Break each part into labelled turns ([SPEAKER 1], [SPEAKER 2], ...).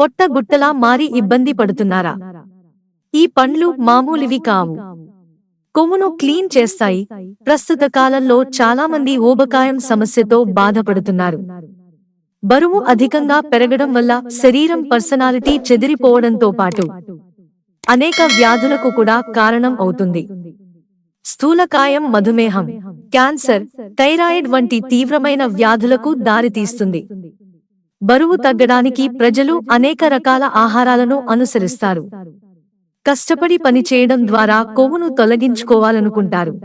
[SPEAKER 1] పొట్టగుట్టలా మారి ఇబ్బంది పడుతున్నారా? ఈ పండ్లు మామూలివి కావు. కొవ్వును క్లీన్ చేస్తాయి. ప్రస్తుత కాలంలో చాలామంది ఊబకాయం సమస్యతో బాధపడుతున్నారు. బరువు అధికంగా పెరగడం వల్ల శరీరం పర్సనాలిటీ చెదిరిపోవడంతో పాటు అనేక వ్యాధులకు కూడా కారణం అవుతుంది. స్థూలకాయం మధుమేహం క్యాన్సర్ థైరాయిడ్ వంటి తీవ్రమైన వ్యాధులకు దారితీస్తుంది. బరువు తగ్గడానికి ప్రజలు అనేక రకాల ఆహారాలను అనుసరిస్తారు. కష్టపడి పనిచేయడం ద్వారా కొవ్వును తొలగించుకోవాలనుకుంటారు.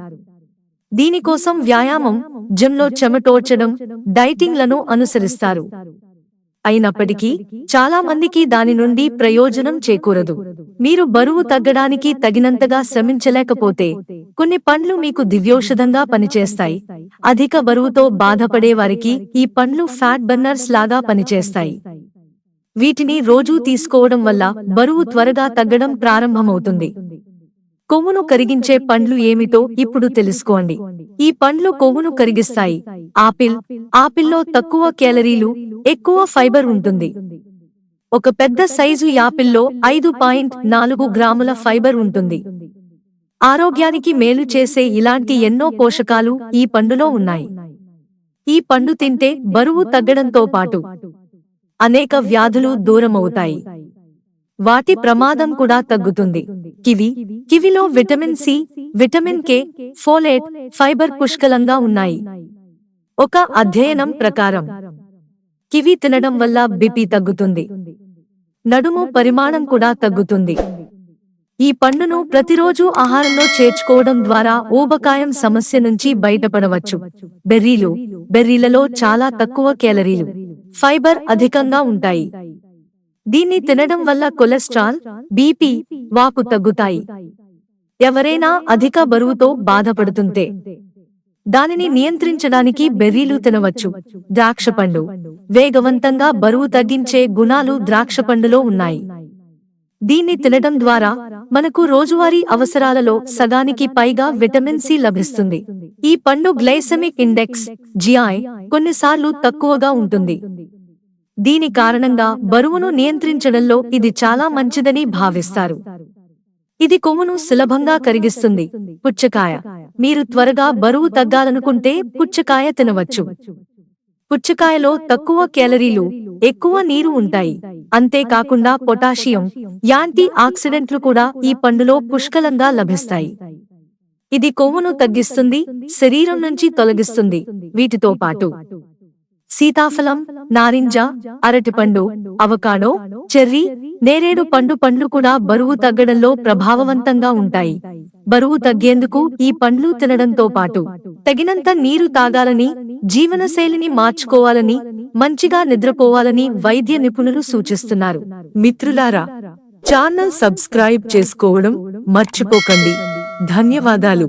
[SPEAKER 1] దీనికోసం వ్యాయామం జిమ్లో చెమటోడ్చడం డైటింగ్లను అనుసరిస్తారు. అయినప్పటికీ చాలా మందికి దాని నుండి ప్రయోజనం చేకూరదు. మీరు బరువు తగ్గడానికి తగినంతగా శ్రమించలేకపోతే కొన్ని పండ్లు మీకు దివ్యౌషధంగా పనిచేస్తాయి. అధిక బరువుతో బాధపడే వారికి ఈ పండ్లు ఫ్యాట్ బర్నర్స్ లాగా పనిచేస్తాయి. వీటిని రోజూ తీసుకోవడం వల్ల బరువు త్వరగా తగ్గడం ప్రారంభమవుతుంది. కొవ్వును కరిగించే పండ్లు ఏమిటో ఇప్పుడు తెలుసుకోండి. ఈ పండ్లు కొవ్వును కరిగిస్తాయి. ఆపిల్ ఆపిల్లో తక్కువ క్యాలరీలు ఎక్కువ ఫైబర్ ఉంటుంది. ఒక పెద్ద సైజు యాపిల్లో ఐదు పాయింట్ నాలుగు గ్రాముల ఫైబర్ ఉంటుంది. ఆరోగ్యానికి మేలు చేసే ఇలాంటి ఎన్నో పోషకాలు ఈ పండులో ఉన్నాయి. ఈ పండు తింటే బరువు తగ్గడంతో పాటు అనేక వ్యాధులు దూరమవుతాయి. వాటి ప్రమాదం కూడా తగ్గుతుంది. Kiwi. కివిలో vitamin C vitamin K folate fibre పుష్కలంగా ఉన్నాయి. ఒక అధ్యయనం ప్రకారం కివి తినడం వల్ల బిపి తగ్గుతుంది. నడుము పరిమాణం కూడా తగ్గుతుంది. ఈ పండును ప్రతిరోజు ఆహారంలో చేర్చుకోవడం ద్వారా ఊబకాయం సమస్య నుంచి బయటపడవచ్చు. బెర్రీలు బెర్రీలలో చాలా తక్కువ కేలరీలు ఫైబర్ అధికంగా ఉంటాయి. దీన్ని తినడం వల్ల కొలెస్ట్రాల్ బీపీ వాపు తగ్గుతాయి. ఎవరైనా అధిక బరువుతో బాధపడుతుంటే దానిని నియంత్రించడానికి బెర్రీలు తినవచ్చు. ద్రాక్షపండు వేగవంతంగా బరువు తగ్గించే గుణాలు ద్రాక్షపండులో ఉన్నాయి. దీన్ని తినడం ద్వారా మనకు రోజువారీ అవసరాలలో సగానికి పైగా విటమిన్ సి లభిస్తుంది. ఈ పండు గ్లైసెమిక్ ఇండెక్స్ జిఐ కొన్నిసార్లు తక్కువగా ఉంటుంది. దీని కారణంగా బరువును నియంత్రించడంలో ఇది చాలా మంచిదని భావిస్తారు. ఇది కొవ్వును సులభంగా కరిగిస్తుంది. పుచ్చకాయ. మీరు త్వరగా బరువు తగ్గాలనుకుంటే పుచ్చకాయ తినవచ్చు. పుచ్చకాయలో తక్కువ క్యాలరీలు ఎక్కువ నీరు ఉంటాయి. అంతేకాకుండా పొటాషియం యాంటీ ఆక్సిడెంట్లు కూడా ఈ పండులో పుష్కలంగా లభిస్తాయి. ఇది కొవ్వును తగ్గిస్తుంది శరీరం నుంచి తొలగిస్తుంది. వీటితో పాటు సీతాఫలం నారింజ అరటిపండు అవకాడో చెర్రీ నేరేడు పండు పండ్లు కూడా బరువు తగ్గడంలో ప్రభావవంతంగా ఉంటాయి. బరువు తగ్గేందుకు ఈ పండ్లు తినడంతో పాటు తగినంత నీరు తాగాలని జీవనశైలిని మార్చుకోవాలని మంచిగా నిద్రపోవాలని వైద్య నిపుణులు సూచిస్తున్నారు. మిత్రులారా ఛానల్ సబ్స్క్రైబ్ చేసుకోవడం మర్చిపోకండి. ధన్యవాదాలు.